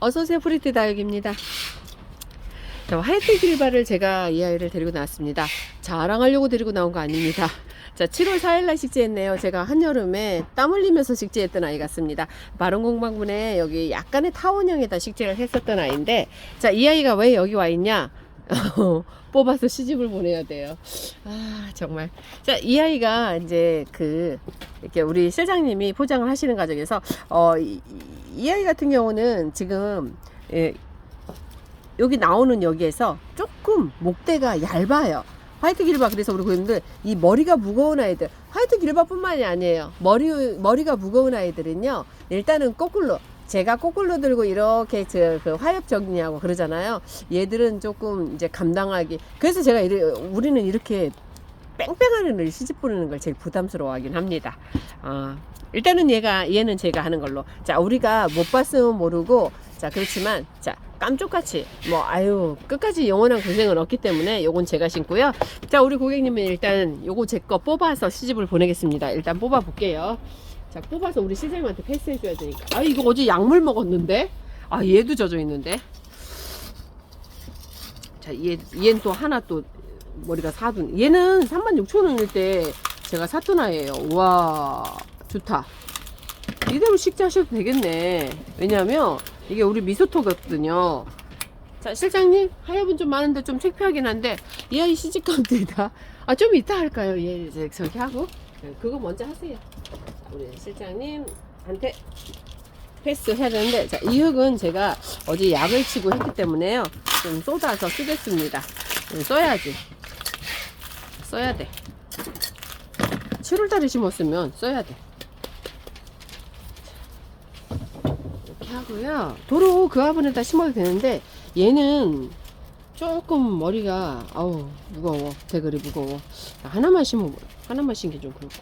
어서오세요 프리티 다육입니다. 자, 하이트 길바를 제가 이 아이를 데리고 나왔습니다. 자랑하려고 데리고 나온 거 아닙니다. 자 7월 4일날 식재했네요. 제가 한여름에 땀 흘리면서 식재했던 아이 같습니다. 마른공방군에 여기 약간의 타원형에다 식재를 했었던 아이인데 자 이 아이가 왜 여기 와 있냐? 뽑아서 시집을 보내야 돼요. 아, 정말. 자, 이 아이가 이제 그, 이렇게 우리 실장님이 포장을 하시는 과정에서, 어, 이, 이 아이 같은 경우는 지금, 예, 여기 나오는 여기에서 조금 목대가 얇아요. 화이트 길바 그래서 우리 고객님들 이 머리가 무거운 아이들 화이트 길바뿐만이 아니에요. 머리 머리가 무거운 아이들은요 일단은 거꾸로 제가 거꾸로 들고 이렇게 저그 화엽 정리하고 그러잖아요. 얘들은 조금 이제 감당하기. 그래서 제가 이래, 우리는 이렇게 뺑뺑하는 을 시집 보내는 걸 제일 부담스러워하긴 합니다. 어, 일단은 얘가 얘는 제가 하는 걸로. 자 우리가 못 봤으면 모르고 자 그렇지만 자 깜쪽같이 뭐 아유 끝까지 영원한 고생은 없기 때문에 요건 제가 신고요. 자 우리 고객님은 일단 요거 제 거 뽑아서 시집을 보내겠습니다. 일단 뽑아 볼게요. 자 뽑아서 우리 시장님한테 패스해 줘야 되니까. 아 이거 어제 약물 먹었는데? 아 얘도 젖어 있는데? 자얘 얘는 또 하나 또 머리가 사둔. 얘는 36,000원일 때 제가 샀던 아이예요. 와 좋다. 이대로 식재하셔도 되겠네. 왜냐면 이게 우리 미소토거든요. 자 실장님 하엽은 좀 많은데 좀 창피하긴 한데 이 아이 시집 가운데다. 아 좀 이따 할까요? 얘 이제 저기 하고. 네, 그거 먼저 하세요. 자, 우리 실장님한테 패스 해야 되는데 자, 이 흙은 제가 어제 약을 치고 했기 때문에요. 좀 쏟아서 쓰겠습니다. 음, 써야지. 써야 돼. 7월달에 심었으면 써야 돼 이렇게 하고요. 도로 그 화분에다 심어도 되는데 얘는 조금 머리가 아우 무거워. 대가리 무거워. 하나만 심어 하나만 심기 좀 그렇고.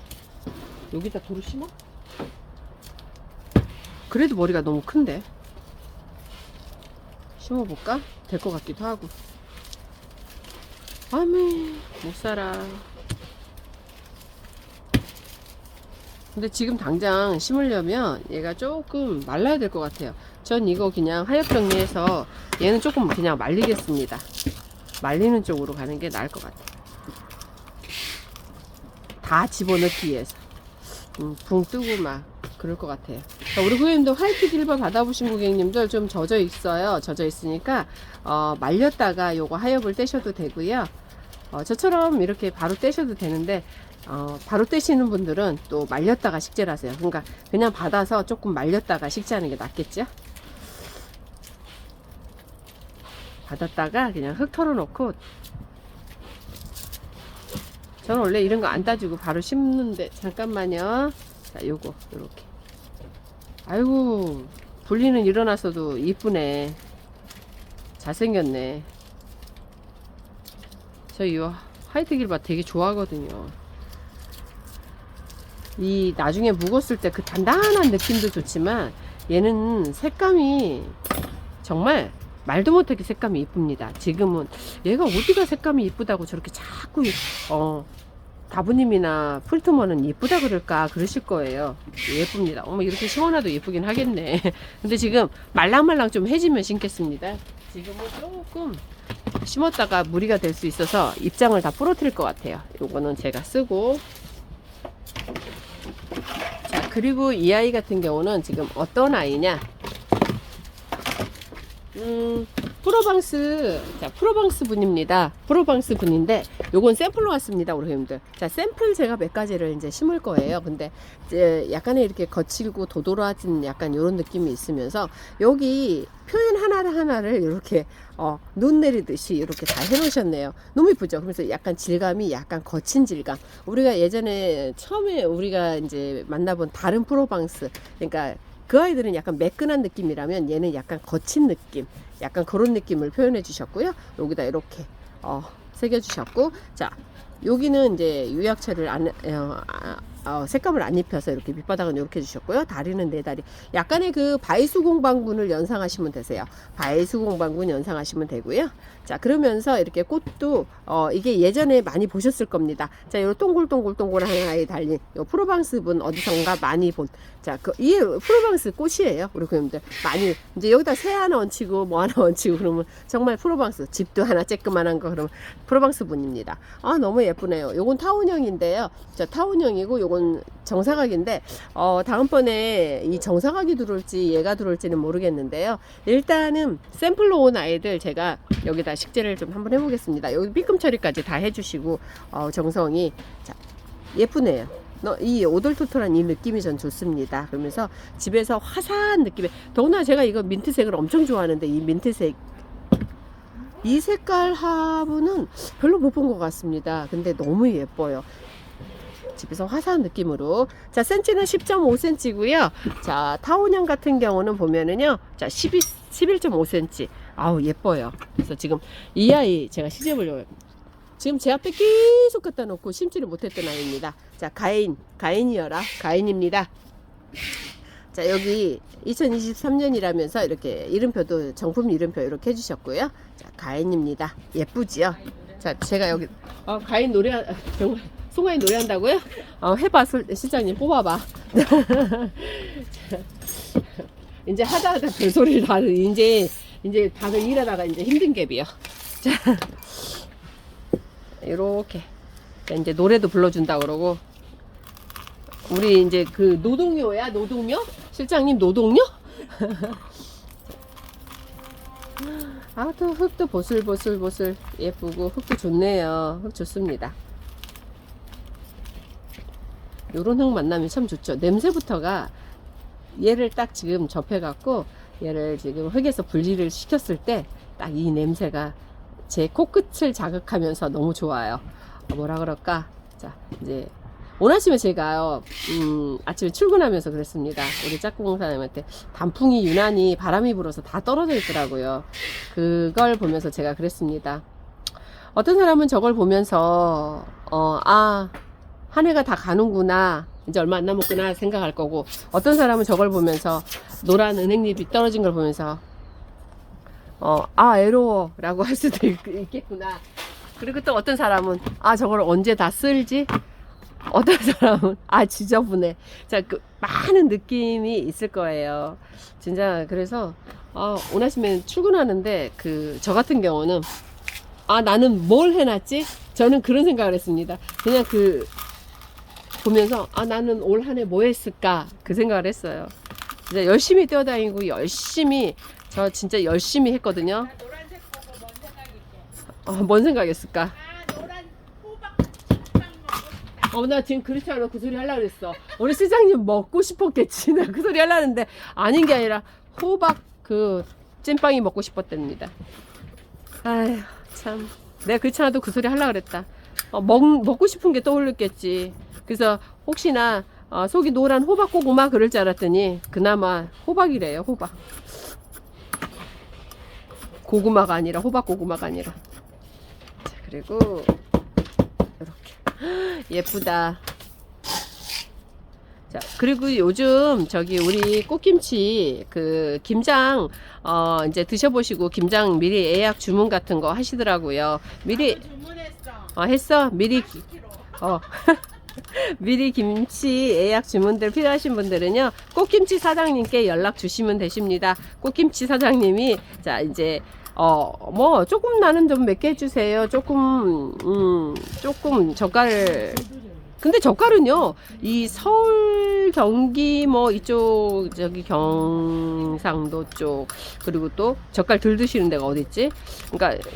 여기다 도로 심어? 그래도 머리가 너무 큰데. 심어볼까? 될 것 같기도 하고. 아메 못살아 근데 지금 당장 심으려면 얘가 조금 말라야 될 것 같아요. 전 이거 그냥 하엽 정리해서 얘는 조금 그냥 말리겠습니다. 말리는 쪽으로 가는 게 나을 것 같아요. 다 집어넣기 위해서. 음, 붕 뜨고 막 그럴 것 같아요. 자, 우리 고객님도 화이트 길바 받아보신 고객님들 좀 젖어 있어요. 젖어 있으니까 어, 말렸다가 요거 하엽을 떼셔도 되고요 어, 저처럼 이렇게 바로 떼셔도 되는데 어, 바로 떼시는 분들은 또 말렸다가 식재를 하세요. 그러니까 그냥 받아서 조금 말렸다가 식재하는 게 낫겠죠? 받았다가 그냥 흙 털어놓고. 저는 원래 이런 거 안 따지고 바로 심는데 잠깐만요. 자 요거 요렇게. 아이고 분리는 일어났어도 이쁘네. 잘생겼네 저이 화이트 길바 되게 좋아하거든요 이 나중에 묵었을 때 그 단단한 느낌도 좋지만 얘는 색감이 정말 말도 못하게 색감이 이쁩니다. 지금은 얘가 어디가 색감이 이쁘다고 저렇게 자꾸 어 다부님이나 풀트머는 이쁘다 그럴까 그러실 거예요. 예쁩니다. 어머 이렇게 시원하도 예쁘긴 하겠네. 근데 지금 말랑말랑 좀 해지면 심겠습니다. 지금은 조금 심었다가 무리가 될 수 있어서 입장을 다 부러뜨릴 것 같아요. 요거는 제가 쓰고 자 그리고 이 아이 같은 경우는 지금 어떤 아이냐 음, 프로방스, 자, 프로방스 분입니다. 프로방스 분인데, 요건 샘플로 왔습니다, 우리 회원들. 자, 샘플 제가 몇 가지를 이제 심을 거예요. 근데, 이제 약간의 이렇게 거칠고 도도라진 약간 요런 느낌이 있으면서, 여기 표현 하나를 하나를 이렇게, 어, 눈 내리듯이 이렇게 다 해놓으셨네요. 너무 이쁘죠? 그래서 약간 질감이 약간 거친 질감. 우리가 예전에 처음에 우리가 이제 만나본 다른 프로방스, 그러니까 그 아이들은 약간 매끈한 느낌이라면 얘는 약간 거친 느낌 약간 그런 느낌을 표현해 주셨고요. 여기다 이렇게 어, 새겨 주셨고. 자 여기는 이제 유약체를 안, 어, 아, 어, 색감을 안 입혀서 이렇게 밑바닥은 이렇게 해주셨고요. 다리는 네 다리. 약간의 그 바이수 공방군을 연상하시면 되세요. 바이수 공방군 연상하시면 되고요. 자 그러면서 이렇게 꽃도 어, 이게 예전에 많이 보셨을 겁니다. 자, 요 동글동글동글한 하나에 달린 요 프로방스 분 어디선가 많이 본. 자, 그, 이게 프로방스 꽃이에요. 우리 고객님들. 많이, 이제 여기다 새 하나 얹히고 뭐 하나 얹히고 그러면 정말 프로방스. 집도 하나 쬐끄만한 거 그러면 프로방스 분입니다. 아, 너무 예쁘네요. 요건 타원형인데요. 자, 타원형이고 요건 정사각인데, 어, 다음번에 이 정사각이 들어올지 얘가 들어올지는 모르겠는데요. 일단은 샘플로 온 아이들 제가 여기다 식재를 좀 한번 해보겠습니다. 여기 삐끔 처리까지 다 해주시고, 어, 정성이. 자, 예쁘네요. 너, 이 오돌토돌한 이 느낌이 전 좋습니다. 그러면서 집에서 화사한 느낌의 더구나 제가 이거 민트색을 엄청 좋아하는데 이 민트색 이 색깔 화분은 별로 못 본 것 같습니다. 근데 너무 예뻐요. 집에서 화사한 느낌으로 자 센치는 10.5cm고요. 자 타원형 같은 경우는 보면은요, 자 12, 11.5cm. 아우 예뻐요. 그래서 지금 이 아이 제가 시집을 지금 제 앞에 계속 갖다 놓고 심지를 못했던 아이입니다. 자, 가인, 가인이여라. 가인입니다. 자, 여기 2023년이라면서 이렇게 이름표도 정품 이름표 이렇게 해주셨고요. 자, 가인입니다. 예쁘지요? 자, 제가 여기, 어, 가인 노래, 아, 정말, 송가인 노래한다고요? 어, 해봐, 술- 실장님 뽑아봐. 자, 이제 하다 하다 별소리를 다, 이제, 이제 다들 일하다가 이제 힘든 갭이요. 자. 이렇게 이제 노래도 불러준다 그러고 우리 이제 그 노동요야 노동요 실장님 노동요 아또 흙도 보슬보슬보슬 예쁘고 흙도 좋네요 흙 좋습니다 요런 흙 만나면 참 좋죠 냄새부터가 얘를 딱 지금 접해 갖고 얘를 지금 흙에서 분리를 시켰을 때 딱 이 냄새가 제 코끝을 자극하면서 너무 좋아요. 어, 뭐라 그럴까? 자, 이제 오늘 아침에 제가요, 음, 아침에 출근하면서 그랬습니다. 우리 짝꿍사님한테 단풍이 유난히 바람이 불어서 다 떨어져 있더라고요. 그걸 보면서 제가 그랬습니다. 어떤 사람은 저걸 보면서, 어, 아, 한 해가 다 가는구나. 이제 얼마 안 남았구나 생각할 거고, 어떤 사람은 저걸 보면서 노란 은행잎이 떨어진 걸 보면서, 어, 아, 애로워. 라고 할 수도 있, 있겠구나. 그리고 또 어떤 사람은, 아, 저걸 언제 다 쓸지? 어떤 사람은, 아, 지저분해. 자, 그, 많은 느낌이 있을 거예요. 진짜, 그래서, 아, 오늘 아침에 출근하는데, 그, 저 같은 경우는, 아, 나는 뭘 해놨지? 저는 그런 생각을 했습니다. 그냥 그, 보면서, 아, 나는 올 한 해 뭐 했을까? 그 생각을 했어요. 진짜 열심히 뛰어다니고, 열심히, 저 진짜 열심히 했거든요. 어, 뭔 생각했을까? 어, 나 지금 그렇지 않아 그 소리 하려고 그랬어. 우리 시장님 먹고 싶었겠지. 나 그 소리 하려고 했는데 아닌 게 아니라 호박 그 찐빵이 먹고 싶었답니다. 아휴, 참. 내가 그렇지 않아도 그 소리 하려고 그랬다. 어, 먹, 먹고 싶은 게 떠올랐겠지. 그래서 혹시나 어, 속이 노란 호박 고구마 그럴 줄 알았더니 그나마 호박이래요, 호박. 고구마가 아니라 호박 고구마가 아니라. 자, 그리고 이렇게 예쁘다. 자, 그리고 요즘 저기 우리 꽃김치 그 김장 어 이제 드셔보시고 김장 미리 예약 주문 같은 거 하시더라고요. 미리 주문했어. 어 했어? 미리 10kg. 어 미리 김치 예약 주문들 필요하신 분들은요 꽃김치 사장님께 연락 주시면 되십니다. 꽃김치 사장님이 자 이제 어뭐 조금 나는 좀 몇 개 해주세요. 조금 음 조금 젓갈 근데 젓갈은요 이 서울 경기 뭐 이쪽 저기 경상도 쪽 그리고 또 젓갈 덜 드시는 데가 어디 있지? 그러니까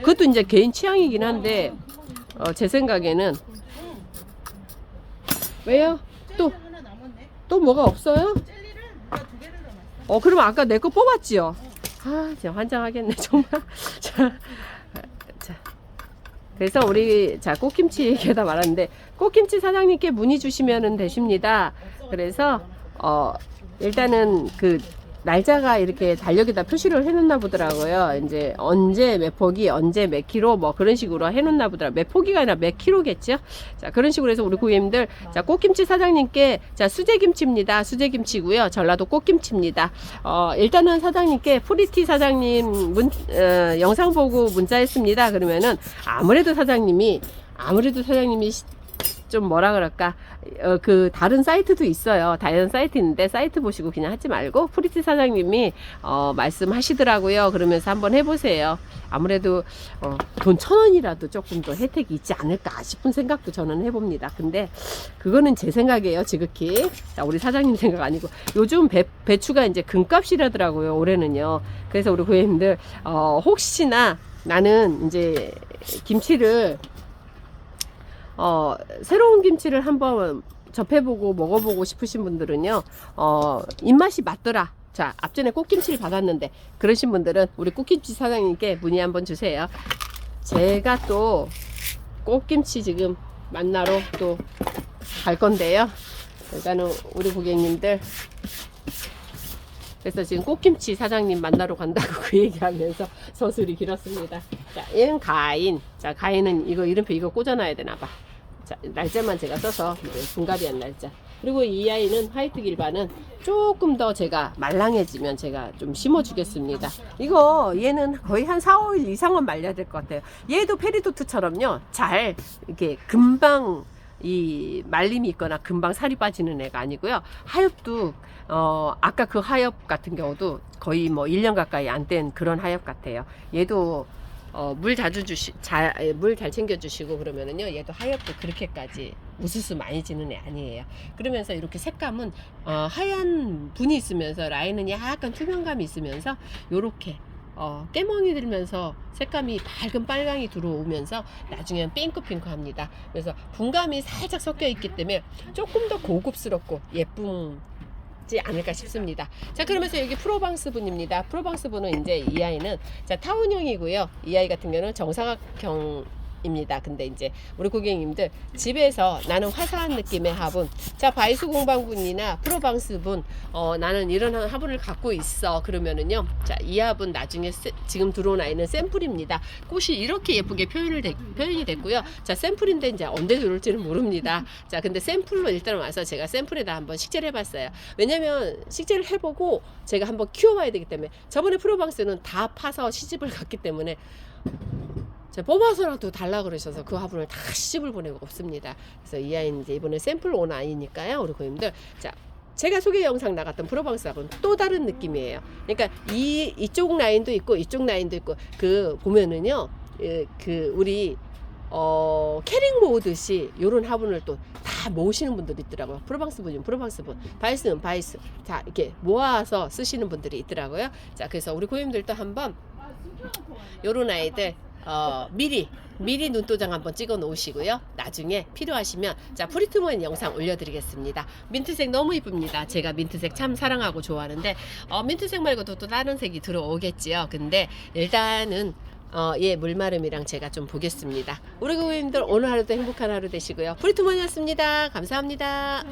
그것도 이제 개인 취향이긴 한데 어, 제 생각에는 왜요? 또- 하나 남았네. 또 뭐가 없어요? 젤리를 누가 두 개를 넣어놨어. 어 그럼 아까 내 거 뽑았지요? 아 진짜 환장하겠네 정말 자, 자 그래서 우리 자 꽃김치 얘기하다 말았는데 꽃김치 사장님께 문의 주시면 되십니다 그래서 어 일단은 그 날짜가 이렇게 달력에다 표시를 해놓나 보더라고요. 이제 언제 몇 포기, 언제 몇 킬로 뭐 그런 식으로 해놓나 보더라고요. 몇 포기가 아니라 몇 킬로겠죠? 자, 그런 식으로 해서 우리 고객님들 자, 꽃김치 사장님께 자, 수제김치입니다. 수제김치고요. 전라도 꽃김치입니다. 어, 일단은 사장님께 프리티 사장님 문, 어, 영상 보고 문자했습니다. 그러면은 아무래도 사장님이 아무래도 사장님이 시- 좀 뭐라 그럴까? 어, 그 다른 사이트도 있어요. 다른 사이트 있는데 사이트 보시고 그냥 하지 말고 프리티 사장님이 어, 말씀하시더라고요. 그러면서 한번 해보세요. 아무래도 어, 돈 천 원이라도 조금 더 혜택이 있지 않을까 싶은 생각도 저는 해봅니다. 근데 그거는 제 생각이에요 지극히. 자, 우리 사장님 생각 아니고. 요즘 배, 배추가 이제 금값이라더라고요 올해는요. 그래서 우리 고객님들 어, 혹시나 나는 이제 김치를 어, 새로운 김치를 한번 접해보고 먹어보고 싶으신 분들은요, 어, 입맛이 맞더라. 자, 앞전에 꽃김치를 받았는데, 그러신 분들은 우리 꽃김치 사장님께 문의 한번 주세요. 제가 또 꽃김치 지금 만나러 또 갈 건데요. 일단은 우리 고객님들, 그래서 지금 꽃김치 사장님 만나러 간다고 그 얘기하면서 서술이 길었습니다. 자, 얘는 가인. 자, 가인은 이거 이름표 이거 꽂아놔야 되나 봐. 자, 날짜만 제가 써서 분갈이한 날짜. 그리고 이 아이는 화이트 길바는 조금 더 제가 말랑해지면 제가 좀 심어주겠습니다. 이거 얘는 거의 한 4, 5일 이상은 말려야 될 것 같아요. 얘도 페리도트처럼요. 잘 이렇게 금방 이 말림이 있거나 금방 살이 빠지는 애가 아니고요. 하엽도 어 아까 그 하엽 같은 경우도 거의 뭐 1년 가까이 안 된 그런 하엽 같아요. 얘도 어, 물 자주 주시, 잘, 물 잘 챙겨 주시고 그러면은요, 얘도 하얗고 그렇게까지 우수수 많이 지는 애 아니에요. 그러면서 이렇게 색감은, 어, 하얀 분이 있으면서 라인은 약간 투명감이 있으면서, 요렇게, 어, 깨멍이 들면서 색감이 밝은 빨강이 들어오면서 나중에는 핑크핑크 합니다. 그래서 분감이 살짝 섞여 있기 때문에 조금 더 고급스럽고 예쁜 지 않을까 싶습니다. 자, 그러면서 여기 프로방스 분입니다. 프로방스 분은 이제 이 아이는 자, 타운형이고요. 이 아이 같은 경우는 정사각형 입니다. 근데 이제 우리 고객님들 집에서 나는 화사한 느낌의 화분, 자 바이스 공방분이나 프로방스 분, 어 나는 이런 화분을 갖고 있어. 그러면은요, 자이 화분 나중에 세- 지금 들어온 아이는 샘플입니다. 꽃이 이렇게 예쁘게 표현을 되, 표현이 됐고요. 자 샘플인데 이제 언제 들어올지는 모릅니다. 자 근데 샘플로 일단 와서 제가 샘플에다 한번 식재를 해봤어요. 왜냐면 식재를 해보고 제가 한번 키워봐야 되기 때문에 저번에 프로방스는 다 파서 시집을 갔기 때문에 뽑아서라도 달라 그러셔서 그 화분을 다 시집을 보내고 없습니다. 그래서 이 아이는 이제 이번에 샘플 온 아이니까요. 우리 고객님들. 자, 제가 소개 영상 나갔던 프로방스하고는 또 다른 느낌이에요. 그러니까 이, 이쪽 라인도 있고 이쪽 라인도 있고 그 보면은요. 예, 그 우리 어, 캐링 모으듯이 요런 화분을 또 다 모으시는 분들이 있더라고요. 프로방스 분이면 프로방스 분, 바이스는 바이스. 다 이렇게 모아서 쓰시는 분들이 있더라고요. 자, 그래서 우리 고객님들도 한번 요런 아이들 어, 미리 미리 눈도장 한번 찍어 놓으시고요. 나중에 필요하시면 자 프리트먼 영상 올려드리겠습니다. 민트색 너무 이쁩니다. 제가 민트색 참 사랑하고 좋아하는데 어, 민트색 말고도 또 다른 색이 들어오겠지요. 근데 일단은 어, 예, 물마름이랑 제가 좀 보겠습니다. 우리 고객님들 오늘 하루도 행복한 하루 되시고요. 프리트먼이었습니다. 감사합니다.